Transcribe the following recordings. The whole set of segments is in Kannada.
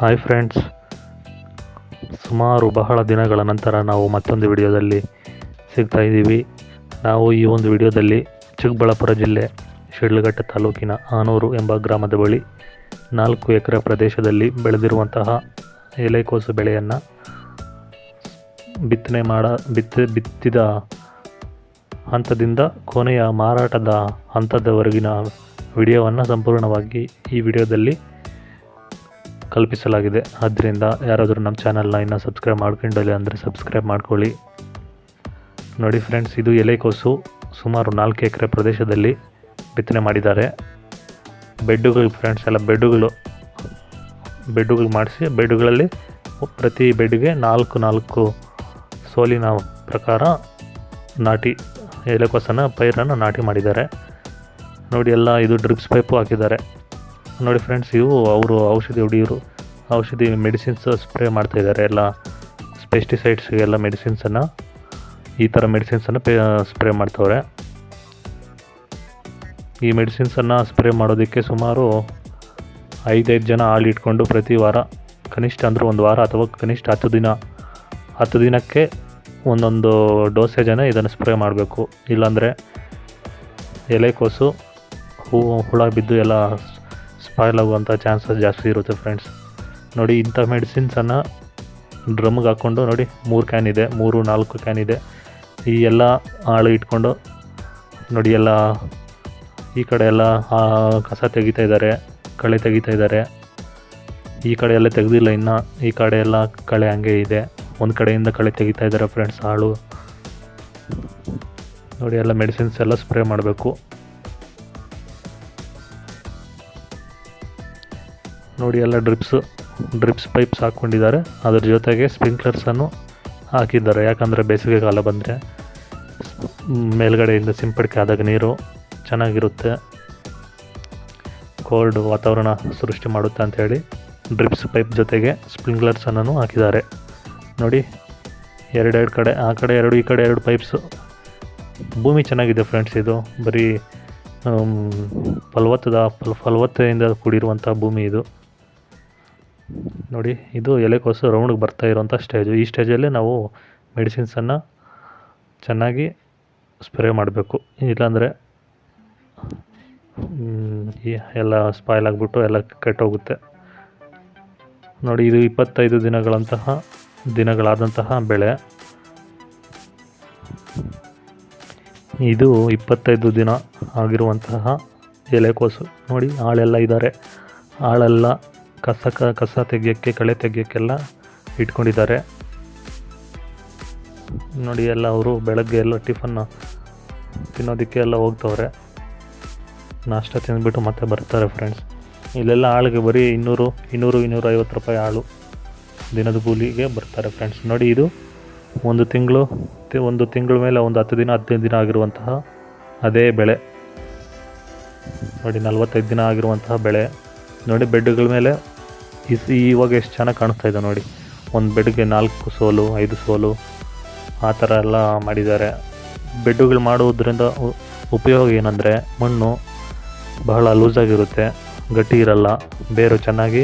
ಹಾಯ್ ಫ್ರೆಂಡ್ಸ್ ಸುಮಾರು ಬಹಳ ದಿನಗಳ ನಂತರ ನಾವು ಮತ್ತೊಂದು ವಿಡಿಯೋದಲ್ಲಿ ಸಿಗ್ತಾ ಇದ್ದೀವಿ. ನಾವು ಈ ಒಂದು ವಿಡಿಯೋದಲ್ಲಿ ಚಿಕ್ಕಬಳ್ಳಾಪುರ ಜಿಲ್ಲೆ ಶಿಡ್ಲಘಟ್ಟ ತಾಲೂಕಿನ ಆನೂರು ಎಂಬ ಗ್ರಾಮದ ಬಳಿ ನಾಲ್ಕು ಎಕರೆ ಪ್ರದೇಶದಲ್ಲಿ ಬೆಳೆದಿರುವಂತಹ ಎಲೆಕೋಸು ಬೆಳೆಯನ್ನು ಬಿತ್ತನೆ ಮಾಡ, ಬಿತ್ತ, ಬಿತ್ತಿದ ಹಂತದಿಂದ ಕೊನೆಯ ಮಾರಾಟದ ಹಂತದವರೆಗಿನ ವಿಡಿಯೋವನ್ನು ಸಂಪೂರ್ಣವಾಗಿ ಈ ವಿಡಿಯೋದಲ್ಲಿ ಕಲ್ಪಿಸಲಾಗಿದೆ. ಆದ್ದರಿಂದ ಯಾರಾದರೂ ನಮ್ಮ ಚಾನಲ್ನ ಇನ್ನೂ ಸಬ್ಸ್ಕ್ರೈಬ್ ಮಾಡ್ಕೊಂಡಿಲ್ಲ ಅಂದರೆ ಸಬ್ಸ್ಕ್ರೈಬ್ ಮಾಡ್ಕೊಳ್ಳಿ. ನೋಡಿ ಫ್ರೆಂಡ್ಸ್, ಇದು ಎಲೆಕೋಸು ಸುಮಾರು ನಾಲ್ಕು ಎಕರೆ ಪ್ರದೇಶದಲ್ಲಿ ಬಿತ್ತನೆ ಮಾಡಿದ್ದಾರೆ. ಬೆಡ್ಡುಗಳು ಫ್ರೆಂಡ್ಸ್, ಎಲ್ಲ ಬೆಡ್ಡುಗಳು ಬೆಡ್ಡುಗಳು ಮಾಡಿಸಿ ಬೆಡ್ಡುಗಳಲ್ಲಿ ಪ್ರತಿ ಬೆಡ್ಗೆ ನಾಲ್ಕು ನಾಲ್ಕು ಸೋಲಿನ ಪ್ರಕಾರ ನಾಟಿ ಎಲೆಕೋಸನ್ನು ಪೈರನ್ನು ನಾಟಿ ಮಾಡಿದ್ದಾರೆ. ನೋಡಿ, ಎಲ್ಲ ಇದು ಡ್ರಿಪ್ಸ್ ಪೈಪು ಹಾಕಿದ್ದಾರೆ. ನೋಡಿ ಫ್ರೆಂಡ್ಸ್ ಇವು ಅವರು ಔಷಧಿ ಹೊಡಿಯೋರು ಔಷಧಿ ಮೆಡಿಸಿನ್ಸ್ ಸ್ಪ್ರೇ ಮಾಡ್ತಾ ಇದ್ದಾರೆ ಎಲ್ಲ ಪೆಸ್ಟಿಸೈಡ್ಸ್ಗೆಲ್ಲ ಮೆಡಿಸಿನ್ಸನ್ನು ಈ ಥರ ಮೆಡಿಸಿನ್ಸನ್ನು ಪೇ ಸ್ಪ್ರೇ ಮಾಡ್ತವ್ರೆ. ಈ ಮೆಡಿಸಿನ್ಸನ್ನು ಸ್ಪ್ರೇ ಮಾಡೋದಕ್ಕೆ ಸುಮಾರು ಐದೈದು ಜನ ಹಾಲು ಇಟ್ಕೊಂಡು ಪ್ರತಿ ವಾರ, ಕನಿಷ್ಠ ಅಂದರೆ ಒಂದು ವಾರ ಅಥವಾ ಕನಿಷ್ಠ ಹತ್ತು ದಿನ, ಹತ್ತು ದಿನಕ್ಕೆ ಒಂದೊಂದು ಡೋಸೇಜನ್ನು ಇದನ್ನು ಸ್ಪ್ರೇ ಮಾಡಬೇಕು. ಇಲ್ಲಾಂದರೆ ಎಲೆಕೋಸು ಹೂ, ಹುಳ ಬಿದ್ದು ಎಲ್ಲ ಸ್ಪಾಯ್ಲ್ ಆಗುವಂಥ ಚಾನ್ಸಸ್ ಜಾಸ್ತಿ ಇರುತ್ತೆ ಫ್ರೆಂಡ್ಸ್ ನೋಡಿ ಇಂಥ ಮೆಡಿಸಿನ್ಸನ್ನು ಡ್ರಮ್ಗೆ ಹಾಕ್ಕೊಂಡು ನೋಡಿ ಮೂರು ಕ್ಯಾನ್ ಇದೆ, ಮೂರು, ನಾಲ್ಕು ಕ್ಯಾನ್ ಇದೆ. ಈ ಎಲ್ಲ ಆಳು ಇಟ್ಕೊಂಡು ನೋಡಿ ಎಲ್ಲ ಈ ಕಡೆ ಎಲ್ಲ ಕಸ ತೆಗಿತಾ ಇದ್ದಾರೆ, ಕಳೆ ತೆಗಿತಾ ಇದ್ದಾರೆ. ಈ ಕಡೆ ಎಲ್ಲ ತೆಗೆದಿಲ್ಲ ಇನ್ನು, ಈ ಕಡೆ ಎಲ್ಲ ಕಳೆ ಹಂಗೆ ಇದೆ. ಒಂದು ಕಡೆಯಿಂದ ಕಳೆ ತೆಗಿತಾ ಇದ್ದಾರೆ ಫ್ರೆಂಡ್ಸ್ ಆಳು. ನೋಡಿ ಎಲ್ಲ ಮೆಡಿಸಿನ್ಸ್ ಎಲ್ಲ ಸ್ಪ್ರೇ ಮಾಡಬೇಕು. ನೋಡಿ ಎಲ್ಲ ಡ್ರಿಪ್ಸ್ ಡ್ರಿಪ್ಸ್ ಪೈಪ್ಸ್ ಹಾಕ್ಕೊಂಡಿದ್ದಾರೆ. ಅದ್ರ ಜೊತೆಗೆ ಸ್ಪ್ರಿಂಕ್ಲರ್ಸನ್ನು ಹಾಕಿದ್ದಾರೆ. ಯಾಕಂದರೆ ಬೇಸಿಗೆ ಕಾಲ ಬಂದರೆ ಮೇಲ್ಗಡೆಯಿಂದ ಸಿಂಪಡಿಕೆ ಆದಾಗ ನೀರು ಚೆನ್ನಾಗಿರುತ್ತೆ. ಕೋಲ್ಡ್ ವಾತಾವರಣ ಸೃಷ್ಟಿ ಮಾಡುತ್ತೆ ಅಂಥೇಳಿ ಡ್ರಿಪ್ಸ್ ಪೈಪ್ ಜೊತೆಗೆ ಸ್ಪ್ರಿಂಕ್ಲರ್ಸನ್ನು ಹಾಕಿದ್ದಾರೆ. ನೋಡಿ, ಎರಡೆರಡು ಕಡೆ, ಆ ಕಡೆ ಎರಡು, ಈ ಕಡೆ ಎರಡು ಪೈಪ್ಸು ಭೂಮಿ ಚೆನ್ನಾಗಿದೆ ಫ್ರೆಂಡ್ಸ್ ಇದು. ಬರೀ ಫಲವತ್ತದ ಫಲ ಫಲವತ್ತೆಯಿಂದ ಕೂಡಿರುವಂಥ ಭೂಮಿ ಇದು. ನೋಡಿ, ಇದು ಎಲೆಕೋಸು ರೌಂಡ್ಗೆ ಬರ್ತಾ ಇರೋಂಥ ಸ್ಟೇಜು. ಈ ಸ್ಟೇಜಲ್ಲಿ ನಾವು ಮೆಡಿಸಿನ್ಸನ್ನು ಚೆನ್ನಾಗಿ ಸ್ಪ್ರೇ ಮಾಡಬೇಕು. ಇಲ್ಲಾಂದರೆ ಎಲ್ಲ ಸ್ಪಾಯ್ಲ್ ಆಗಿಬಿಟ್ಟು ಎಲ್ಲ ಕೆಟ್ಟೋಗುತ್ತೆ. ನೋಡಿ, ಇದು ಇಪ್ಪತ್ತೈದು ದಿನಗಳಂತಹ, ದಿನಗಳಾದಂತಹ ಬೆಳೆ. ಇದು ಇಪ್ಪತ್ತೈದು ದಿನ ಆಗಿರುವಂತಹ ಎಲೆಕೋಸು. ನೋಡಿ, ಆಳೆಲ್ಲ ಇದ್ದಾರೆ. ಆಳೆಲ್ಲ ಕಸ ಕ, ಕಸ ತೆಗಿಯೋಕ್ಕೆ, ಕಳೆ ತೆಗಿಯೋಕ್ಕೆಲ್ಲ ಇಟ್ಕೊಂಡಿದ್ದಾರೆ. ನೋಡಿ, ಎಲ್ಲ ಅವರು ಬೆಳಗ್ಗೆ ಎಲ್ಲ ಟಿಫನ್ ತಿನ್ನೋದಕ್ಕೆ ಎಲ್ಲ ಹೋಗ್ತವ್ರೆ. ನಾಷ್ಟ ತಿಂದ್ಬಿಟ್ಟು ಮತ್ತೆ ಬರ್ತಾರೆ ಫ್ರೆಂಡ್ಸ್ ಇಲ್ಲೆಲ್ಲ ಆಳಿಗೆ ಬರೀ ಇನ್ನೂರು ಇನ್ನೂರು ಇನ್ನೂರ ಐವತ್ತು ರೂಪಾಯಿ ಆಳು ದಿನದ ಕೂಲಿಗೆ ಬರ್ತಾರೆ ಫ್ರೆಂಡ್ಸ್ ನೋಡಿ, ಇದು ಒಂದು ತಿಂಗಳು ಒಂದು ತಿಂಗಳ ಮೇಲೆ ಒಂದು ಹತ್ತು ದಿನ, ಹದಿನೈದು ದಿನ ಆಗಿರುವಂತಹ ಅದೇ ಬೆಳೆ. ನೋಡಿ, ನಲ್ವತ್ತೈದು ದಿನ ಆಗಿರುವಂತಹ ಬೆಳೆ. ನೋಡಿ ಬೆಡ್ಗಳ ಮೇಲೆ ಇಸ್ ಇವಾಗ ಎಷ್ಟು ಚೆನ್ನಾಗಿ ಕಾಣಿಸ್ತಾ ಇದೆ ನೋಡಿ. ಒಂದು ಬೆಡ್ಗೆ ನಾಲ್ಕು ಸೋಲು, ಐದು ಸೋಲು, ಆ ಥರ ಎಲ್ಲ ಮಾಡಿದ್ದಾರೆ. ಬೆಡ್ಡುಗಳು ಮಾಡುವುದರಿಂದ ಉಪಯೋಗ ಏನಂದರೆ ಮಣ್ಣು ಬಹಳ ಲೂಸಾಗಿರುತ್ತೆ ಗಟ್ಟಿ ಇರಲ್ಲ, ಬೇರು ಚೆನ್ನಾಗಿ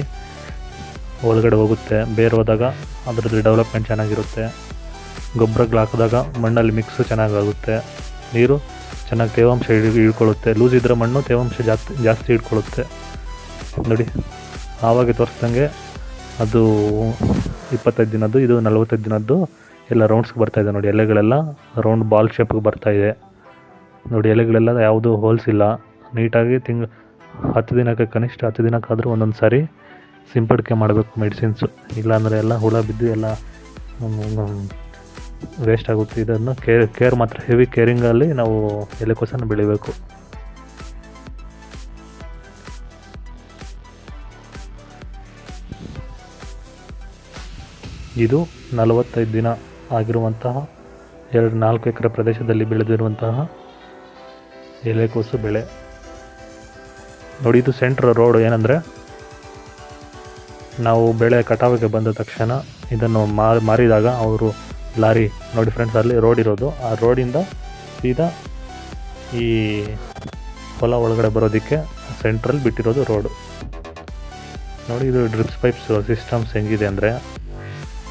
ಒಳಗಡೆ ಹೋಗುತ್ತೆ, ಬೇರು ಹೋದಾಗ ಅದರದ್ದು ಡೆವಲಪ್ಮೆಂಟ್ ಚೆನ್ನಾಗಿರುತ್ತೆ. ಗೊಬ್ಬರಗಳು ಹಾಕಿದಾಗ ಮಣ್ಣಲ್ಲಿ ಮಿಕ್ಸು ಚೆನ್ನಾಗಾಗುತ್ತೆ, ನೀರು ಚೆನ್ನಾಗಿ ತೇವಾಂಶ ಹಿಡ್ ಹಿಡ್ಕೊಳ್ಳುತ್ತೆ ಲೂಸ್ ಇದ್ದರೆ ಮಣ್ಣು ತೇವಾಂಶ ಜಾಸ್ತಿ ಜಾಸ್ತಿ ಹಿಡ್ಕೊಳ್ಳುತ್ತೆ ನೋಡಿ. ಆವಾಗ ತೋರಿಸ್ದಂಗೆ ಅದು ಇಪ್ಪತ್ತೈದು ದಿನದ್ದು, ಇದು ನಲವತ್ತೈದು ದಿನದ್ದು ಎಲ್ಲ ರೌಂಡ್ಸ್ಗೆ ಬರ್ತಾ ಇದೆ ನೋಡಿ. ಎಲೆಗಳೆಲ್ಲ ರೌಂಡ್ ಬಾಲ್ ಶೇಪ್ಗೆ ಇದೆ. ನೋಡಿ, ಎಲೆಗಳೆಲ್ಲ ಯಾವುದು ಹೋಲ್ಸ್ ಇಲ್ಲ. ನೀಟಾಗಿ ತಿಂಗ್, ಹತ್ತು ದಿನಕ್ಕೆ, ಕನಿಷ್ಠ ಹತ್ತು ದಿನಕ್ಕಾದರೂ ಒಂದೊಂದು ಸಾರಿ ಸಿಂಪಡಿಕೆ ಮಾಡಬೇಕು ಮೆಡಿಸಿನ್ಸು ಇಲ್ಲಾಂದರೆ ಎಲ್ಲ ಹುಳ ಬಿದ್ದು ಎಲ್ಲ ವೇಸ್ಟ್ ಆಗುತ್ತೆ. ಇದನ್ನು ಕೇರ್ ಕೇರ್ ಮಾತ್ರ ಹೆವಿ ಕೇರಿಂಗಲ್ಲಿ ನಾವು ಎಲೆಕೋಸನ್ನು ಬೆಳಿಬೇಕು. ಇದು ನಲವತ್ತೈದು ದಿನ ಆಗಿರುವಂತಹ ಎರಡು ನಾಲ್ಕು ಎಕರೆ ಪ್ರದೇಶದಲ್ಲಿ ಬೆಳೆದಿರುವಂತಹ ಎಲೆಕೋಸು ಬೆಳೆ. ನೋಡಿ, ಇದು ಸೆಂಟ್ರ್ ರೋಡ್ ಏನಂದರೆ ನಾವು ಬೆಳೆ ಕಟಾವಿಗೆ ಬಂದ ತಕ್ಷಣ ಇದನ್ನು ಮಾರಿದಾಗ ಅವರು ಲಾರಿ, ನೋಡಿ ಫ್ರೆಂಡ್ಸ್ ಅಲ್ಲಿ ರೋಡ್ ಇರೋದು. ಆ ರೋಡಿಂದ ಸೀದಾ ಈ ಹೊಲ ಒಳಗಡೆ ಬರೋದಕ್ಕೆ ಸೆಂಟ್ರಲ್ಲಿ ಬಿಟ್ಟಿರೋದು ರೋಡು. ನೋಡಿ, ಇದು ಡ್ರಿಪ್ಸ್ ಪೈಪ್ಸ್ ಸಿಸ್ಟಮ್ಸ್ ಹೆಂಗಿದೆ ಅಂದರೆ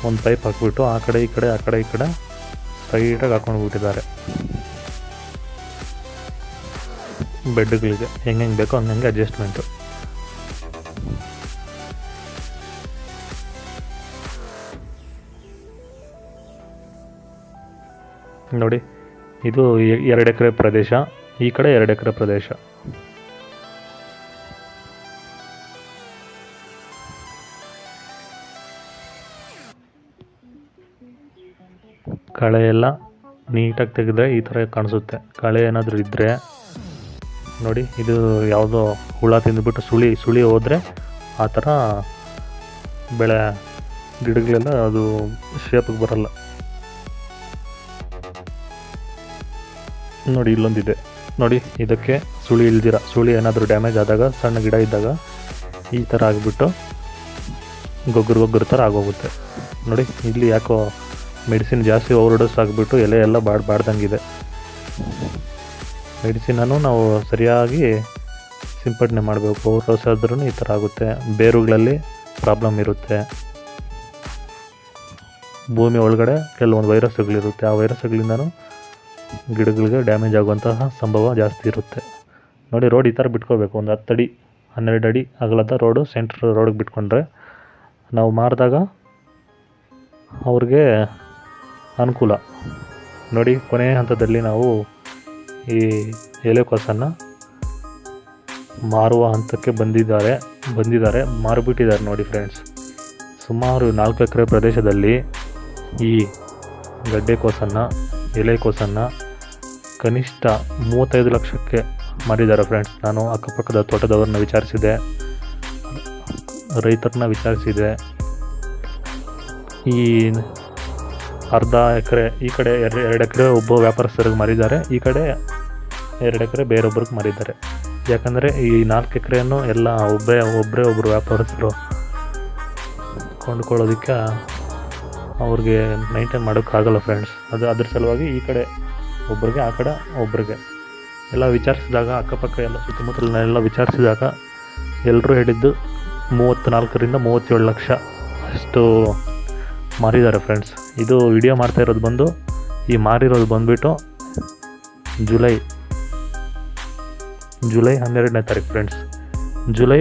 ಒಂದು ಪೈಪ್ ಹಾಕ್ಬಿಟ್ಟು ಆ ಕಡೆ ಈ ಕಡೆ, ಆ ಕಡೆ ಈ ಕಡೆ ಸ್ಟ್ರೈಟಾಗಿ ಹಾಕೊಂಡು ಬಿಟ್ಟಿದ್ದಾರೆ. ಬೆಡ್ಗಳಿಗೆ ಹೆಂಗೆ ಹೆಂಗೆ ಬೇಕೋ ಹಂಗೆ ಅಡ್ಜಸ್ಟ್ಮೆಂಟು ನೋಡಿ, ಇದು ಎರಡು ಎಕರೆ ಪ್ರದೇಶ, ಈ ಕಡೆ ಎರಡು ಎಕರೆ ಪ್ರದೇಶ. ಕಳೆ ಎಲ್ಲ ನೀಟಾಗಿ ತೆಗೆದ್ರೆ ಈ ಥರ ಕಾಣಿಸುತ್ತೆ. ಕಳೆ ಏನಾದರೂ ಇದ್ದರೆ ನೋಡಿ, ಇದು ಯಾವುದೋ ಹುಳ ತಿಂದುಬಿಟ್ಟು ಸುಳಿ ಸುಳಿ ಹೋದರೆ ಆ ಥರ ಬೆಳೆ ಗಿಡಗಳೆಲ್ಲ ಅದು ಶೇಪಿಗೆ ಬರಲ್ಲ. ನೋಡಿ, ಇಲ್ಲೊಂದಿದೆ. ನೋಡಿ, ಇದಕ್ಕೆ ಸುಳಿ ಇಲ್ದಿರ, ಸುಳಿ ಏನಾದರೂ ಡ್ಯಾಮೇಜ್ ಆದಾಗ, ಸಣ್ಣ ಗಿಡ ಇದ್ದಾಗ ಈ ಥರ ಆಗಿಬಿಟ್ಟು ಗೊಗ್ಗರು ಗೊಗ್ಗರು ಥರ ಆಗೋಗುತ್ತೆ. ನೋಡಿ, ಇಲ್ಲಿ ಯಾಕೋ ಮೆಡಿಸಿನ್ ಜಾಸ್ತಿ ಓವರ್ ಡೋಸ್ ಆಗಿಬಿಟ್ಟು ಎಲೆ ಎಲ್ಲ ಬಾಡ್ ಬಾಡ್ದಂಗಿದೆ. ಮೆಡಿಸಿನನ್ನು ನಾವು ಸರಿಯಾಗಿ ಸಿಂಪಡಣೆ ಮಾಡಬೇಕು. ಓವರ್ ಡೋಸ್ ಆದ್ರೂ ಈ ಥರ ಆಗುತ್ತೆ. ಬೇರುಗಳಲ್ಲಿ ಪ್ರಾಬ್ಲಮ್ ಇರುತ್ತೆ. ಭೂಮಿ ಒಳಗಡೆ ಕೆಲವೊಂದು ವೈರಸ್ಗಳಿರುತ್ತೆ ಆ ವೈರಸ್ಗಳಿಂದನೂ ಗಿಡಗಳಿಗೆ ಡ್ಯಾಮೇಜ್ ಆಗುವಂತಹ ಸಂಭವ ಜಾಸ್ತಿ ಇರುತ್ತೆ. ನೋಡಿ ರೋಡ್ ಈ ಥರ ಬಿಟ್ಕೋಬೇಕು. ಒಂದು ಹತ್ತು ಅಡಿ, ಹನ್ನೆರಡು ಅಡಿ ಅಗಲದ ರೋಡು ಸೆಂಟ್ರ್ ರೋಡಿಗೆ ಬಿಟ್ಕೊಂಡ್ರೆ ನಾವು ಮಾರಿದಾಗ ಅವ್ರಿಗೆ ಅನುಕೂಲ. ನೋಡಿ, ಕೊನೆಯ ಹಂತದಲ್ಲಿ ನಾವು ಈ ಎಲೆಕೋಸನ್ನು ಮಾರುವ ಹಂತಕ್ಕೆ ಬಂದಿದ್ದಾರೆ ಬಂದಿದ್ದಾರೆ, ಮಾರಿಬಿಟ್ಟಿದ್ದಾರೆ ನೋಡಿ ಫ್ರೆಂಡ್ಸ್ ಸುಮಾರು ನಾಲ್ಕು ಎಕರೆ ಪ್ರದೇಶದಲ್ಲಿ ಈ ಗಡ್ಡೆಕೋಸನ್ನು, ಎಲೆಕೋಸನ್ನು ಕನಿಷ್ಠ ಮೂವತ್ತೈದು ಲಕ್ಷಕ್ಕೆ ಮಾರಿದ್ದಾರೆ ಫ್ರೆಂಡ್ಸ್ ನಾನು ಅಕ್ಕಪಕ್ಕದ ತೋಟದವ್ರನ್ನ ವಿಚಾರಿಸಿದೆ, ರೈತರನ್ನ ವಿಚಾರಿಸಿದೆ. ಈ ಅರ್ಧ ಎಕರೆ, ಈ ಕಡೆ ಎರಡು ಎರಡು ಎಕರೆ ಒಬ್ಬ ವ್ಯಾಪಾರಸ್ಥರಿಗೆ ಮಾರಿದ್ದಾರೆ, ಈ ಕಡೆ ಎರಡು ಎಕರೆ ಬೇರೊಬ್ಬರಿಗೆ ಮಾರಿದ್ದಾರೆ. ಯಾಕಂದರೆ ಈ ನಾಲ್ಕು ಎಕರೆಯನ್ನು ಎಲ್ಲ ಒಬ್ಬರೇ ಒಬ್ಬರೇ ಒಬ್ಬರು ವ್ಯಾಪಾರಸ್ಥರು ಕೊಂಡ್ಕೊಳ್ಳೋದಕ್ಕೆ ಅವ್ರಿಗೆ ಮೈಂಟೈನ್ ಮಾಡೋಕ್ಕಾಗಲ್ಲ ಫ್ರೆಂಡ್ಸ್ ಅದು ಅದ್ರ ಸಲುವಾಗಿ ಈ ಕಡೆ ಒಬ್ಬರಿಗೆ ಆ ಕಡೆ ಒಬ್ಬರಿಗೆ ಎಲ್ಲ ವಿಚಾರಿಸಿದಾಗ, ಅಕ್ಕಪಕ್ಕ ಎಲ್ಲ ಸುತ್ತಮುತ್ತಲನ್ನೆಲ್ಲ ವಿಚಾರಿಸಿದಾಗ ಎಲ್ಲರೂ ಹೇಳಿದ್ದು ಮೂವತ್ತು ನಾಲ್ಕರಿಂದ ಮೂವತ್ತೇಳು ಲಕ್ಷ ಅಷ್ಟು ಮಾರಿದ್ದಾರೆ ಫ್ರೆಂಡ್ಸ್ ಇದು ವಿಡಿಯೋ ಮಾಡ್ತಾ ಇರೋದು ಬಂದು, ಈ ಮಾರಿರೋದು ಬಂದುಬಿಟ್ಟು ಜುಲೈ ಜುಲೈ ಹನ್ನೆರಡನೇ ತಾರೀಕು ಫ್ರೆಂಡ್ಸ್ ಜುಲೈ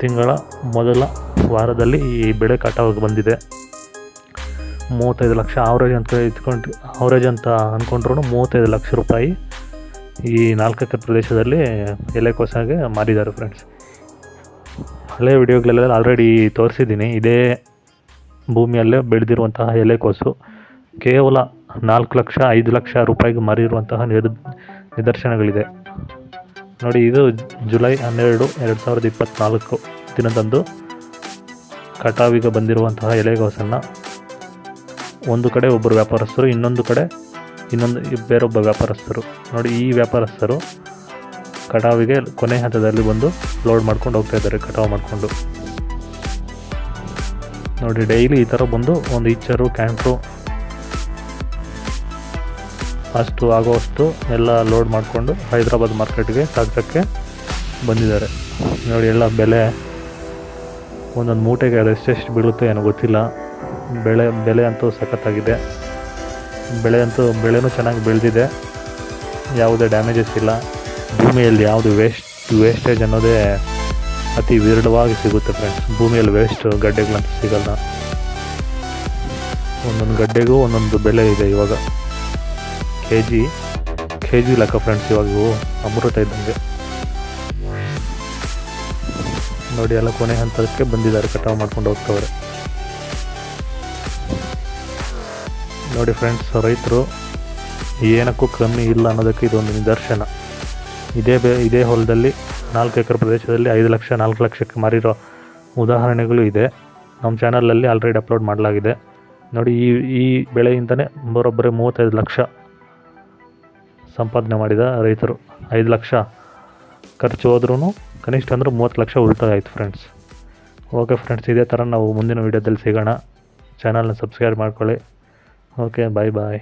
ತಿಂಗಳ ಮೊದಲ ವಾರದಲ್ಲಿ ಈ ಬೆಳೆ ಕಟಾವಾಗಿ ಬಂದಿದೆ. ಮೂವತ್ತೈದು ಲಕ್ಷ ಆವ್ರೇಜ್ ಅಂತ ಇಟ್ಕೊಂಡು ಆವ್ರೇಜ್ ಅಂತ ಅಂದ್ಕೊಂಡ್ರೂ ಮೂವತ್ತೈದು ಲಕ್ಷ ರೂಪಾಯಿ ಈ ನಾಲ್ಕು ಎಕರೆ ಪ್ರದೇಶದಲ್ಲಿ ಎಲೆಕೋಸಾಗೆ ಮಾರಿದ್ದಾರೆ ಫ್ರೆಂಡ್ಸ್ ಹಳೆ ವಿಡಿಯೋಗಳೆಲ್ಲ ಆಲ್ರೆಡಿ ತೋರಿಸಿದ್ದೀನಿ, ಇದೇ ಭೂಮಿಯಲ್ಲೇ ಬೆಳೆದಿರುವಂತಹ ಎಲೆಕೋಸು ಕೇವಲ ನಾಲ್ಕು ಲಕ್ಷ, ಐದು ಲಕ್ಷ ರೂಪಾಯಿಗೆ ಮಾರಿರುವಂತಹ ನಿರ್ ನಿದರ್ಶನಗಳಿದೆ. ನೋಡಿ, ಇದು ಜುಲೈ ಹನ್ನೆರಡು, ಎರಡು ಸಾವಿರದ ಇಪ್ಪತ್ತ್ನಾಲ್ಕು ದಿನದಂದು ಕಟಾವಿಗೆ ಬಂದಿರುವಂತಹ ಎಲೆಗೋಸನ್ನು ಒಂದು ಕಡೆ ಒಬ್ಬರು ವ್ಯಾಪಾರಸ್ಥರು, ಇನ್ನೊಂದು ಕಡೆ ಇನ್ನೊಂದು ಬೇರೊಬ್ಬ ವ್ಯಾಪಾರಸ್ಥರು. ನೋಡಿ, ಈ ವ್ಯಾಪಾರಸ್ಥರು ಕಟಾವಿಗೆ ಕೊನೆ ಹಂತದಲ್ಲಿ ಬಂದು ಲೋಡ್ ಮಾಡ್ಕೊಂಡು ಹೋಗ್ತಾ ಇದ್ದಾರೆ, ಕಟಾವು ಮಾಡಿಕೊಂಡು. ನೋಡಿ ಡೈಲಿ ಈ ಥರ ಬಂದು ಒಂದು ಇಚ್ಚರು ಕ್ಯಾಂಟ್ರು ಅಷ್ಟು ಆಗೋವಷ್ಟು ಎಲ್ಲ ಲೋಡ್ ಮಾಡಿಕೊಂಡು ಹೈದರಾಬಾದ್ ಮಾರ್ಕೆಟ್ಗೆ ಸಾಗ್ಸೋಕ್ಕೆ ಬಂದಿದ್ದಾರೆ. ನೋಡಿ, ಎಲ್ಲ ಬೆಲೆ. ಒಂದೊಂದು ಮೂಟೆಗೆ ಅದು ಎಷ್ಟೆಷ್ಟು ಬೀಳುತ್ತೆ ಏನೋ ಗೊತ್ತಿಲ್ಲ. ಬೆಳೆ, ಬೆಲೆ ಅಂತೂ ಸಖತ್ತಾಗಿದೆ. ಬೆಳೆ ಅಂತೂ, ಬೆಳೆನೂ ಚೆನ್ನಾಗಿ ಬೆಳೆದಿದೆ. ಯಾವುದೇ ಡ್ಯಾಮೇಜಸ್ ಇಲ್ಲ. ಭೂಮಿಯಲ್ಲಿ ಯಾವುದು ವೇಸ್ಟ್ ವೇಸ್ಟೇಜ್ ಅನ್ನೋದೇ ಅತಿ ವಿರಳವಾಗಿ ಸಿಗುತ್ತೆ ಫ್ರೆಂಡ್ಸ್ ಭೂಮಿಯಲ್ಲಿ ವೇಸ್ಟ್ ಗಡ್ಡೆಗಳಂತ ಸಿಗಲ್ಲ. ಒಂದೊಂದು ಗಡ್ಡೆಗೂ ಒಂದೊಂದು ಬೆಲೆ ಇದೆ ಇವಾಗ. ಕೆ ಜಿ ಕೆ ಜಿ ಲೆಕ್ಕ ಫ್ರೆಂಡ್ಸ್ ಇವಾಗ ಇವು ಅಮೃತ ಇದ್ದಂಗೆ. ನೋಡಿ ಎಲ್ಲ ಕೊನೆ ಹಂತಕ್ಕೆ ಬಂದಿದ್ದಾರೆ, ಕಟಾವು ಮಾಡ್ಕೊಂಡು ಹೋಗ್ತವ್ರೆ. ನೋಡಿ ಫ್ರೆಂಡ್ಸ್ ರೈತರು ಏನಕ್ಕೂ ಕಮ್ಮಿ ಇಲ್ಲ ಅನ್ನೋದಕ್ಕೆ ಇದೊಂದು ನಿದರ್ಶನ. ಇದೇ ಬೆ, ಇದೇ ಹೊಲದಲ್ಲಿ ನಾಲ್ಕು ಎಕರೆ ಪ್ರದೇಶದಲ್ಲಿ ಐದು ಲಕ್ಷ, ನಾಲ್ಕು ಲಕ್ಷಕ್ಕೆ ಮಾರಿರೋ ಉದಾಹರಣೆಗಳು ಇದೆ. ನಮ್ಮ ಚಾನಲಲ್ಲಿ ಆಲ್ರೆಡಿ ಅಪ್ಲೋಡ್ ಮಾಡಲಾಗಿದೆ. ನೋಡಿ, ಈ ಈ ಬೆಳೆಯಿಂದನೇ ಬರೋಬ್ಬರಿ ಮೂವತ್ತೈದು ಲಕ್ಷ ಸಂಪಾದನೆ ಮಾಡಿದ ರೈತರು. ಐದು ಲಕ್ಷ ಖರ್ಚು ಹೋದ್ರೂ ಕನಿಷ್ಠ ಅಂದ್ರೆ ಮೂವತ್ತು ಲಕ್ಷ ಉಳಿತಾಯ ಆಯಿತು ಫ್ರೆಂಡ್ಸ್ ಓಕೆ ಫ್ರೆಂಡ್ಸ್ ಇದೇ ಥರ ನಾವು ಮುಂದಿನ ವೀಡಿಯೋದಲ್ಲಿ ಸಿಗೋಣ. ಚಾನಲ್ನ ಸಬ್ಸ್ಕ್ರೈಬ್ ಮಾಡ್ಕೊಳ್ಳಿ. ಓಕೆ ಬಾಯ್ ಬಾಯ್